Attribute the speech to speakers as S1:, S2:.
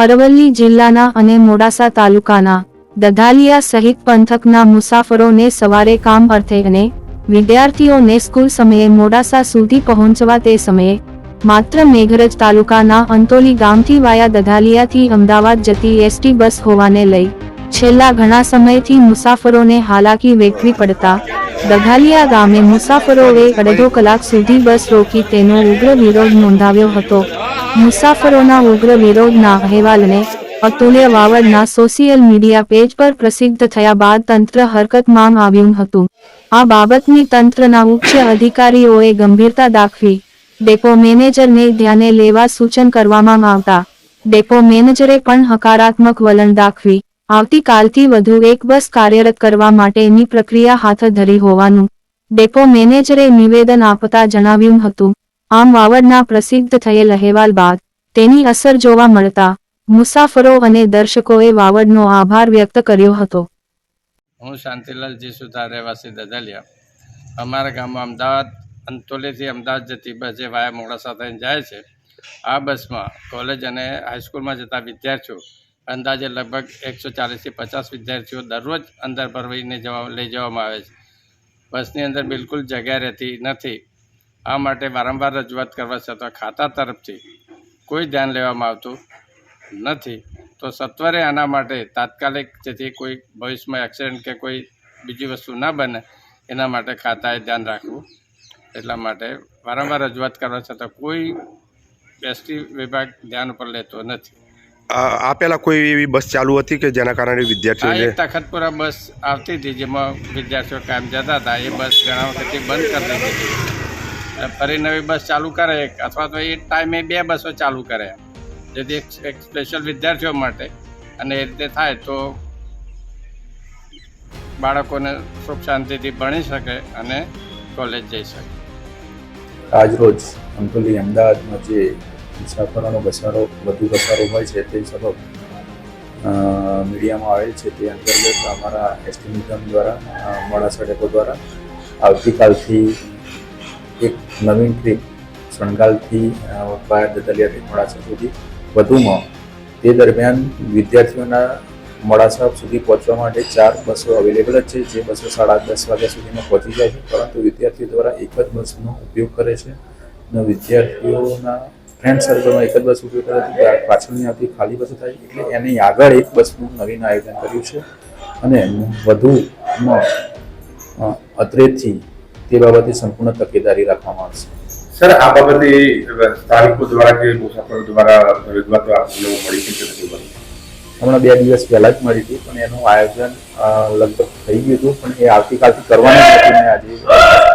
S1: અરવલ્લી જિલ્લાના અને મોડાસા તાલુકાના દધાલિયા સહિત પંથકના મુસાફરોને સવારે કામ અર્થે અને વિદ્યાર્થીઓને સ્કૂલ સમયે મોડાસા સુધી પહોંચવા તે સમયે માત્ર મેઘરજ તાલુકાના અંતોલી ગામથી વાયા દધાલિયાથી અમદાવાદ જતી એસટી બસ હોવાને લઈ છેલ્લા ઘણા સમયથી મુસાફરોને હાલાકી વેઠવી પડતા દધાલિયા ગામે મુસાફરોએ અડધો કલાક સુધી બસ રોકી તેનો ઉગ્ર વિરોધ નોંધાવ્યો હતો. મુસાફરોના ઉગ્ર વિરોધના અહેવાલને અતુલ્ય વાવડના સોશિયલ મીડિયા પેજ પર પ્રસિદ્ધ થયા બાદ તંત્ર હરકતમાં આવ્યું હતું. આ બાબતની તંત્રના ઉચ્ચ અધિકારીઓએ ગંભીરતા દાખવી. ડેપો મેનેજરને ધ્યાને લેવા સૂચન કરવામાં આવતા. ડેપો મેનેજરે પણ હકારાત્મક વલણ દાખવી. આવતીકાલથી વધુ એક બસ કાર્યરત કરવા માટેની પ્રક્રિયા હાથ ધરી હોવાનું ડેપો મેનેજરે નિવેદન આપતા જણાવ્યું હતું. આમ વાવડના પ્રસિદ્ધ થયેલ અહેવાલ બાદ તેની અસર જોવા મળતા મુસાફરો અને દર્શકોએ વાવડનો આભાર વ્યક્ત કર્યો હતો.
S2: હું શાંતિલાલ જી રહેવાસી દદલિયા. અમારા ગામમાં અમદાવાદ, અંતોલીથી અમદાવાદ જતી બસ જે વાયા મોડાસા થઈને જાય છે. આ બસમાં કોલેજ અને હાઈસ્કૂલમાં જતા વિદ્યાર્થીઓ, અંદાજે લગભગ એકસો ચાલીસથી પચાસ વિદ્યાર્થીઓ દરરોજ અંદર ભરવીને જવા, લઈ જવામાં આવે છે. બસની અંદર બિલકુલ જગ્યા રહેતી નથી. આ માટે વારંવાર રજૂઆત કરવા છતાં ખાતા તરફથી કોઈ ધ્યાન લેવામાં આવતું નથી. તો સત્વરે આના માટે તાત્કાલિક જેથી કોઈ ભવિષ્યમાં એક્સિડન્ટ કે કોઈ બીજી વસ્તુ ના બને એના માટે ખાતાએ ધ્યાન રાખવું. એટલા માટે વારંવાર રજૂઆત કરવા છતાં કોઈ એસટી વિભાગ ધ્યાન ઉપર લેતો નથી.
S3: આ આ કોઈ એવી બસ ચાલુ હતી કે જેના કારણે
S2: વિદ્યાર્થીઓ તખતપુરા બસ આવતી હતી જેમાં વિદ્યાર્થીઓ કામ જતા હતા. એ બસ ઘણા વખતથી બંધ કરી દીધી. હતી ફરી નવી બસ ચાલુ કરે અથવા તો એ ટાઈમે બે બસો ચાલુ કરે. જેથી એક સ્પેશિયલ વિદ્યાર્થીઓ માટે અને એ રીતે થાય તો બાળકોને સુખ શાંતિથી ભણી શકે અને કોલેજ જઈ શકે.
S4: આજરોજ અંતોલી અમદાવાદમાં જે મુસાફરોનો ઘસારો, વધુ ઘસારો હોય છે તે સબબ મીડિયામાં આવેલ છે તે અંતર્ગત અમારા એસટી નિગમ દ્વારા મોડાસા ડેપો દ્વારા આવતીકાલથી એક નવીન ટ્રીપ શણગાલથી અ, વાયા દદલિયાથી મોડાસા સુધી વધુમાં તે દરમિયાન વિદ્યાર્થીઓના મોડાસા સુધી પહોંચવા માટે ચાર બસો અવેલેબલ જ છે જે બસો સાડા દસ વાગ્યા સુધીમાં પહોંચી જાય છે પરંતુ વિદ્યાર્થીઓ દ્વારા એક જ બસનો ઉપયોગ કરે છે અને વિદ્યાર્થીઓના ફ્રેન્ડ સર્કલમાં એક જ બસ ઉપયોગ કરે છે પાછળની આવતી ખાલી બસો થાય એટલે એની આગળ એક બસનું નવીન આયોજન કર્યું છે અને વધુમાં અત્રેથી તે બાબતે સંપૂર્ણ તકેદારી રાખવામાં આવશે.
S5: સર આ બાબતે સ્થાનિકો દ્વારા કે મુસાફરો દ્વારા રજૂઆત આપને મળી છે
S4: હમણાં બે દિવસ પહેલા જ મળી હતી પણ એનું આયોજન લગભગ થઈ ગયું હતું પણ એ આવતીકાલથી કરવાનું હતું આજે.